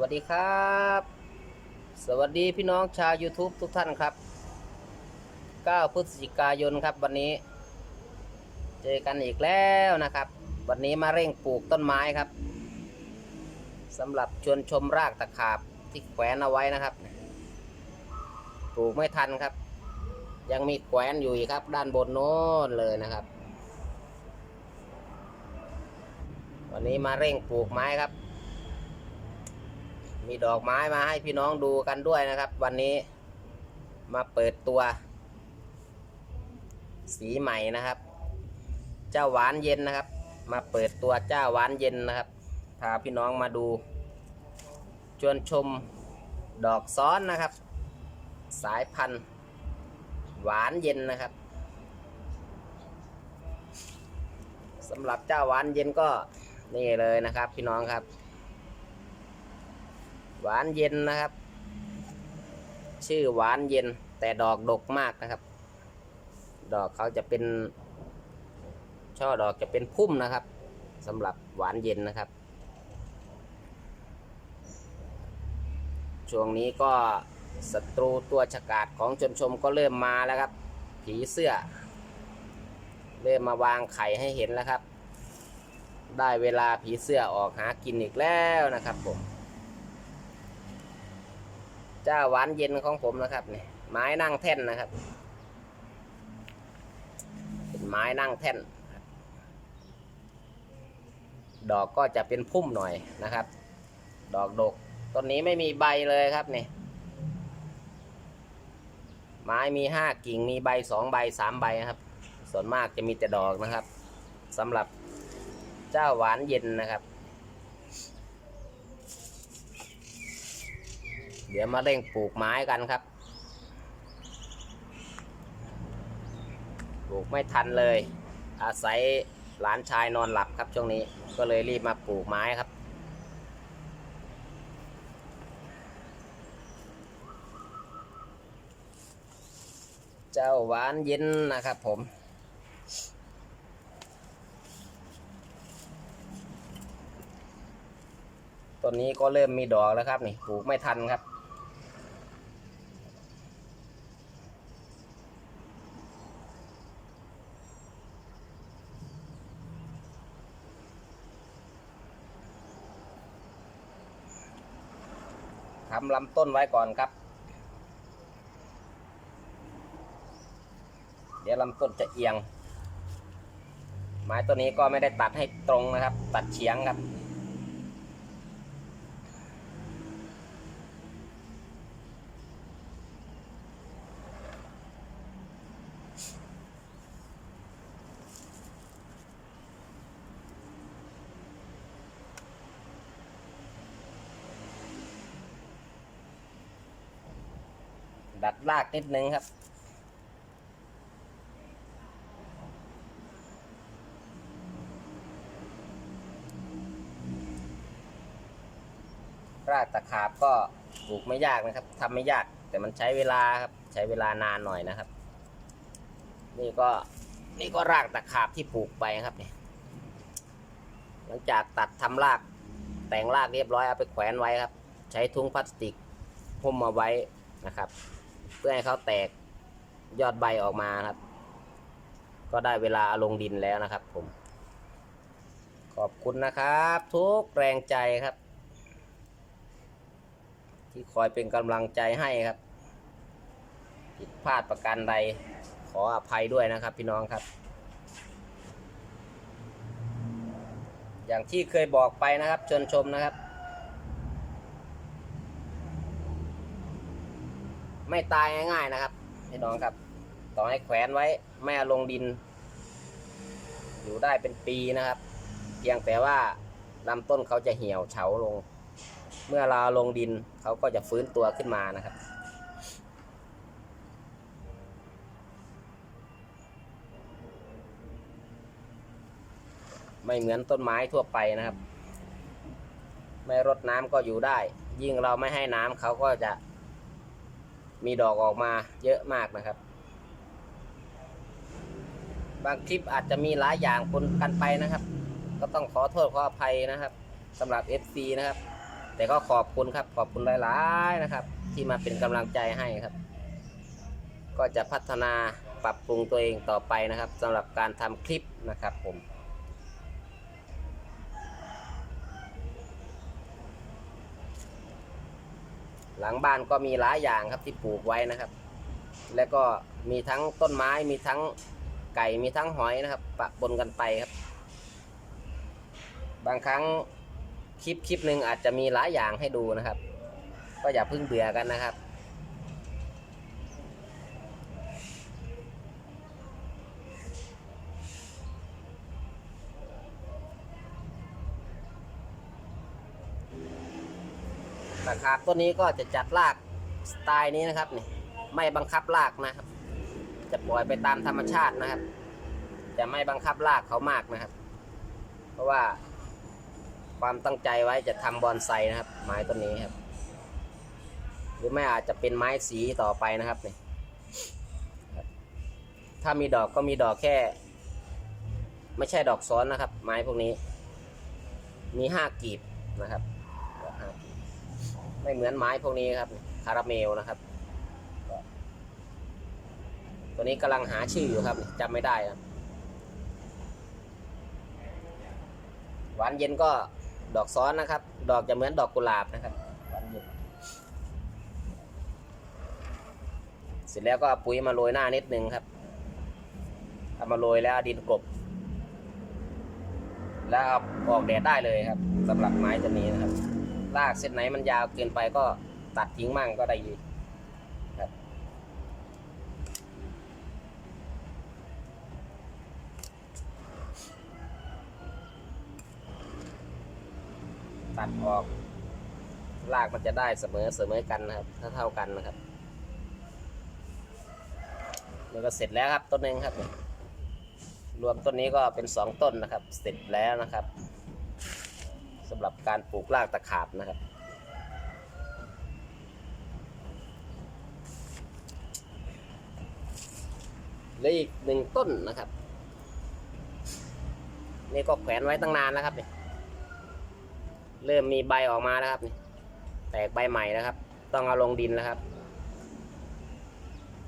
วัสดีครับ สวัสดีพี่น้องชาว YouTube ทุกท่านครับ 9 พฤศจิกายนครับวันนี้ เจอกันอีกแล้วนะครับ วันนี้มาเร่งปลูกต้นไม้ครับสำหรับชวนชมรากตะขาบที่แขวนเอาไว้นะครับ ปลูกไม่ทันครับ ยังมีแขวนอยู่อีกครับ ด้านบนโน้นเลยนะครับ วันนี้มาเร่งปลูกไม้ครับ มีดอกไม้มาให้พี่น้องดูกันด้วยนะครับ วันนี้มาเปิดตัว สีใหม่นะครับ เจ้าหวานเย็นนะครับ มาเปิดตัวเจ้าหวานเย็นนะครับพาพี่น้องมาดู ชวนชมดอกซ้อนนะครับ สายพันธุ์ หวานเย็นนะครับสำหรับเจ้าหวานเย็นก็นี่เลยนะครับ พี่น้องครับ หวานเย็นนะครับ ชื่อหวานเย็น แต่ดอกดกมากนะครับ ดอกเขาจะเป็น ช่อดอกจะเป็นพุ่มนะครับสำหรับหวานเย็นนะครับ ช่วงนี้ก็ศัตรูตัวฉกาจของชนชมก็เริ่มมาแล้วครับ ผีเสื้อ เริ่มมาวางไข่ให้เห็นแล้วครับ ได้เวลาผีเสื้อออกหากินอีกแล้วนะครับผม จ้าหวานเย็นของผมนะครับนี่ไม้นั่งแท่นนะครับ เป็นไม้นั่งแท่น ดอกก็จะเป็นพุ่มหน่อยนะครับ ดอกดกต้นนี้ไม่มีใบเลยครับนี่ไม้มีห้ากิ่งมีใบสองใบสามใบครับ ส่วนมากจะมีแต่ดอกนะครับสำหรับเจ้าหวานเย็นนะครับ เดี๋ยวมาเร่งปลูกไม้กันครับ ปลูกไม่ทันเลย อาศัยหลานชายนอนหลับครับช่วงนี้ก็เลยรีบมาปลูกไม้ครับเจ้าหวานเย็นนะครับผม ต้นนี้ก็เริ่มมีดอกแล้วครับนี่ ปลูกไม่ทันครับ ทำลำต้นไว้ก่อนครับ เดี๋ยวลำต้นจะเอียง ไม้ตัวนี้ก็ไม่ได้ตัดให้ตรงนะครับ ตัดเฉียงครับ ดัดรากนิดนึงครับ รากตะขาบก็ปลูกไม่ยากนะครับทำไม่ยากแต่มันใช้เวลาครับ ใช้เวลานานหน่อยนะครับ นี่ก็นี่ก็รากตะขาบที่ปลูกไปครับเนี่ยหลังจากตัดทำรากแต่งรากเรียบร้อยเอาไปแขวนไว้ครับ ใช้ทุงพลาสติกหุ้มมาไว้นะครับ เพื่อให้เขาแตกยอดใบออกมาครับ ก็ได้เวลาเอาลงดินแล้วนะครับ ผม ขอบคุณนะครับ ทุกแรงใจครับ ที่คอยเป็นกำลังใจให้ครับผิดพลาดประการใดขออภัยด้วยนะครับ พี่น้องครับ อย่างที่เคยบอกไปนะครับชิญชมนะครับ ไม่ตายง่ายๆนะครับพี่น้องครับ ต่อให้แขวนไว้ไม่ลงดิน อยู่ได้เป็นปีนะครับ เพียงแต่ว่าลำต้นเขาจะเหี่ยวเฉาลง เมื่อเราลงดินเขาก็จะฟื้นตัวขึ้นมานะครับไม่เหมือนต้นไม้ทั่วไปนะครับ ไม่รดน้ำก็อยู่ได้ ยิ่งเราไม่ให้น้ำเขาก็จะ มีดอกออกมาเยอะมากนะครับ บางคลิปอาจจะมีหลายอย่างปนกันไปนะครับ ก็ต้องขอโทษขออภัยนะครับสำหรับ FC นะครับ แต่ก็ขอบคุณครับ ขอบคุณหลายๆนะครับ ที่มาเป็นกำลังใจให้ครับ ก็จะพัฒนาปรับปรุงตัวเองต่อไปนะครับสำหรับการทำคลิปนะครับผม หลังบ้านก็มีหลายอย่างครับที่ปลูกไว้นะครับ แล้วก็มีทั้งต้นไม้มีทั้งไก่มีทั้งหอยนะครับ ปะปนกันไปครับ บางครั้งคลิปคลิปหนึ่งอาจจะมีหลายอย่างให้ดูนะครับ ก็อย่าเพิ่งเบื่อกันนะครับ ตะขาบต้นนี้ก็จะจัดรากสไตล์นี้นะครับนี่ไม่บังคับรากนะครับ จะปล่อยไปตามธรรมชาตินะครับ จะไม่บังคับรากเขามากนะครับ เพราะว่าความตั้งใจไว้จะทำบอนไซนะครับ ไม้ต้นนี้ครับ หรือไม่อาจจะเป็นไม้สีต่อไปนะครับนี่ถ้ามีดอกก็มีดอกแค่ ไม่ใช่ดอกซ้อนนะครับ ไม้พวกนี้ มีห้ากีบนะครับ ไม่เหมือนไม้พวกนี้ครับ คาราเมลนะครับ ตัวนี้กำลังหาชื่ออยู่ครับจำไม่ได้ครับหวานเย็นก็ดอกซ้อนนะครับ ดอกจะเหมือนดอกกุหลาบนะครับหวานเย็นเสร็จแล้วก็เอาปุ๋ยมาโรยหน้านิดนึงครับเอามาโรยแล้วดินกลบแล้วเอาออกแดดได้เลยครับสำหรับไม้ตัวนี้นะครับ รากเส้นไหนมันยาวเกินไปก็ตัดทิ้งมั่งก็ได้ดีครับตัดออกรากมันจะได้เสมอเสมอกันนะครับถ้าเท่ากันนะครับนี่ก็เสร็จแล้วครับต้นหนึ่งครับ รวมต้นนี้ก็เป็นสองต้นนะครับ เสร็จแล้วนะครับำหรับการปลูกรากตะขาบนะครับเหลืออีกหนึ่งต้นนะครับ นี่ก็แขวนไว้ตั้งนานแล้วครับเนี่ยเริ่มมีใบออกมาแล้วครับนี่แตกใบใหม่นะครับ ต้องเอาลงดินแล้วครับ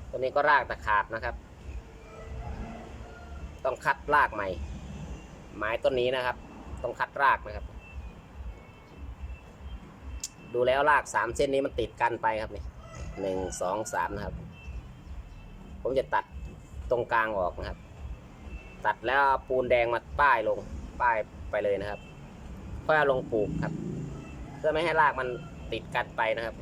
ตัวนี้ก็รากตะขาบนะครับ ต้องคัดรากใหม่ ไม้ต้นนี้นะครับ ต้องคัดรากนะครับ ดูแล้วรากสามเส้นนี้มันติดกันไปครับนี่หนึ่งสองสามนะครับ ผมจะตัดตรงกลางออกนะครับ ตัดแล้วปูนแดงมาป้ายลงป้ายไปเลยนะครับค่อยเอลงปลูกครับ เพื่อไม่ให้รากมันติดกันไปนะครับ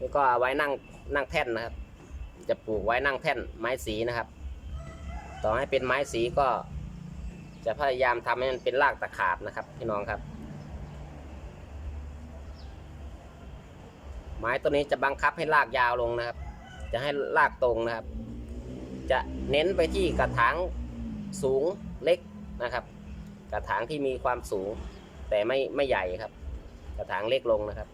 นี่ก็เอาไว้นั่งนั่งแท่นนะครับ จะปลูกไว้นั่งแท่นไม้สีนะครับ ต่อให้เป็นไม้สีก็ จะพยายามทำให้มันเป็นรากตะขาบนะครับพี่น้องครับ ไม้ตัวนี้จะบังคับให้รากยาวลงนะครับ จะให้รากตรงนะครับ จะเน้นไปที่กระถางสูงเล็กนะครับ กระถางที่มีความสูง แต่ไม่ไม่ใหญ่ครับ กระถางเล็กลงนะครับ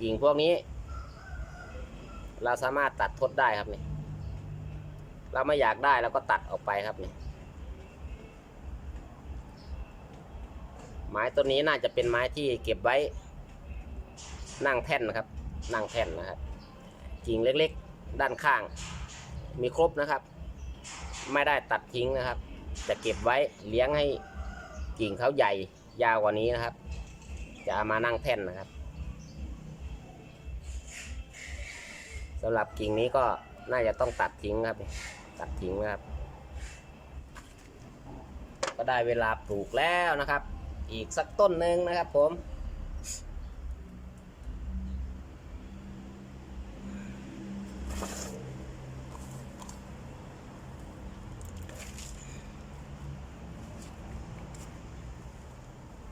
กิ่งพวกนี้ เราสามารถตัดทดได้ครับนี่เราไม่อยากได้เราก็ตัดออกไปครับนี่ ไม้ต้นนี้น่าจะเป็นไม้ที่เก็บไว้ นั่งแท่นนะครับ นั่งแท่นนะครับกิ่งเล็กๆ ด้านข้าง มีครบนะครับ ไม่ได้ตัดทิ้งนะครับ จะเก็บไว้เลี้ยงให้กิ่งเขาใหญ่ยาวกว่านี้นะครับ จะเอามานั่งแท่นนะครับสำหรับกิ่งนี้ก็น่าจะต้องตัดทิ้งครับ ตัดทิ้งนะครับ ก็ได้เวลาปลูกแล้วนะครับ อีกสักต้นหนึ่งนะครับผม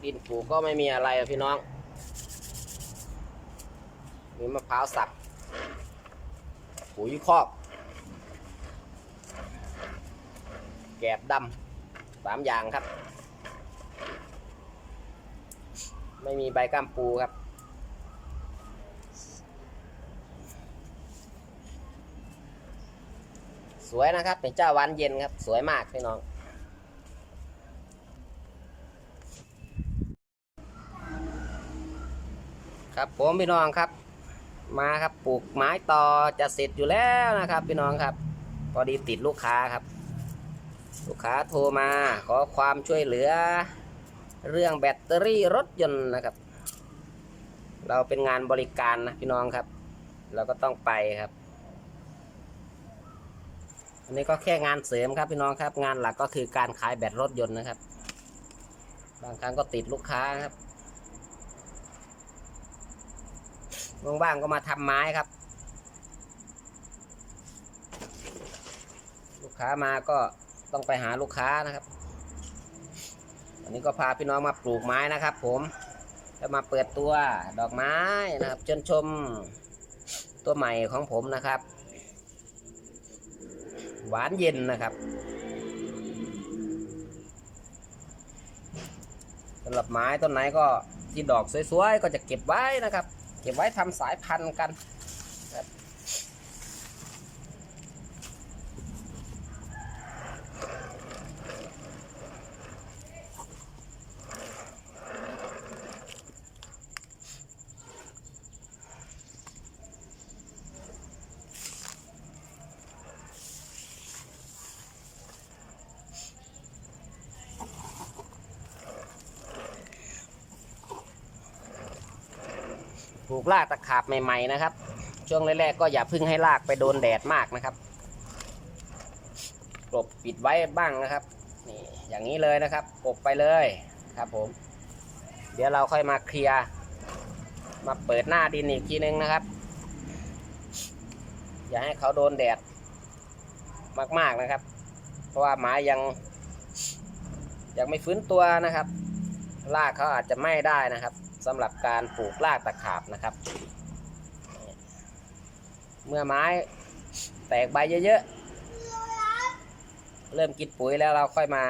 ดินปลูกก็ไม่มีอะไรพี่น้อง มีมะพร้าวสับปุ๋ยคอก แกบดำสามอย่างครับ ไม่มีใบก้ามปูครับ สวยนะครับเป็นเจ้าวันเย็นครับ สวยมากพี่น้องครับผมพี่น้องครับ มาครับปลูกไม้ต่อจะเสร็จอยู่แล้วนะครับ พี่น้องครับ พอดีติดลูกค้าครับ ลูกค้าโทรมาขอความช่วยเหลือ เรื่องแบตเตอรี่รถยนต์นะครับ เราเป็นงานบริการนะพี่น้องครับ เราก็ต้องไปครับ อันนี้ก็แค่งานเสริมครับพี่น้องครับ งานหลักก็คือการขายแบตรถยนต์นะครับ บางครั้งก็ติดลูกค้าครับว่างๆก็มาทำไม้ครับ ลูกค้ามาก็ต้องไปหาลูกค้านะครับ วันนี้ก็พาพี่น้องมาปลูกไม้นะครับ ผมแล้วมาเปิดตัวดอกไม้นะครับเชิญชมตัวใหม่ของผมนะครับ หวานเย็นนะครับสำหรับไม้ต้นไหนก็ที่ดอกสวยๆก็จะเก็บไว้นะครับ เก็บไว้ทำสายพันธุ์กัน ปลูกรากตะขาบใหม่ๆนะครับ ช่วงแรกๆก็อย่าพึ่งให้รากไปโดนแดดมากนะครับกลบปิดไว้บ้างนะครับนี่อย่างนี้เลยนะครับกลบไปเลยครับผม เดี๋ยวเราค่อยมาเคลียร์มาเปิดหน้าดินอีกทีนึงนะครับ อย่าให้เขาโดนแดดมากๆนะครับ เพราะว่าไม้ยังยังไม่ฟื้นตัวนะครับรากเขาอาจจะไหม้ได้นะครับ สำหรับการปลูกรากตะขาบนะครับ เมื่อไม้แตกใบเยอะๆ เริ่มกินปุ๋ยแล้วเราค่อยมา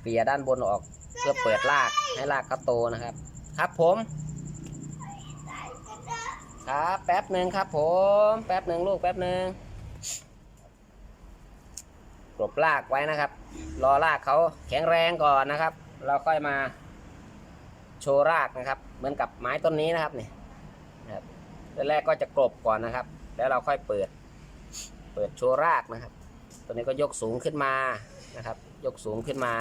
เกลี่ยด้านบนออกเพื่อเปิดรากให้รากเขาโตนะครับ ครับผมครับแป๊บหนึ่งครับผม แป๊บหนึ่งลูกแป๊บหนึ่งกลบรากไว้นะครับ รอรากเขาแข็งแรงก่อนนะครับ เราค่อยมา ชว์รากนะครับ เหมือนกับไม้ต้นนี้นะครับเนี่นะครับแรกๆก็จะกลบก่อนนะครับ แล้วเราค่อยเปิด เปิดโชว์รากนะครับ ตัวนี้ก็ยกสูงขึ้นมานะครับ ยกสูงขึ้นมา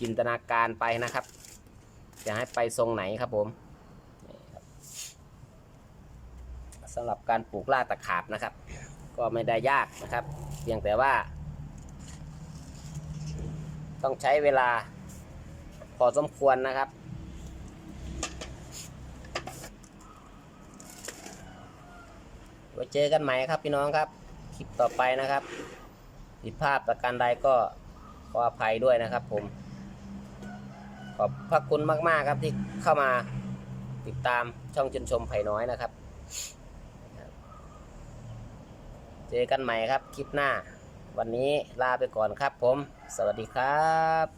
จินตนาการไปนะครับ จะให้ไปทรงไหนครับผมสำหรับการปลูกรากตะขาบนะครับ ก็ไม่ได้ยากนะครับ เพียงแต่ว่า ต้องใช้เวลา พอสมควรนะครับ ไว้เจอกันใหม่ครับพี่น้องครับ คลิปต่อไปนะครับผิดพลาดประการใดก็ขออภัยด้วยนะครับผม ขอบพระคุณมากๆครับที่เข้ามาติดตามช่องชนชมไผ่น้อยนะครับ เจอกันใหม่ครับคลิปหน้า วันนี้ลาไปก่อนครับผม สวัสดีครับ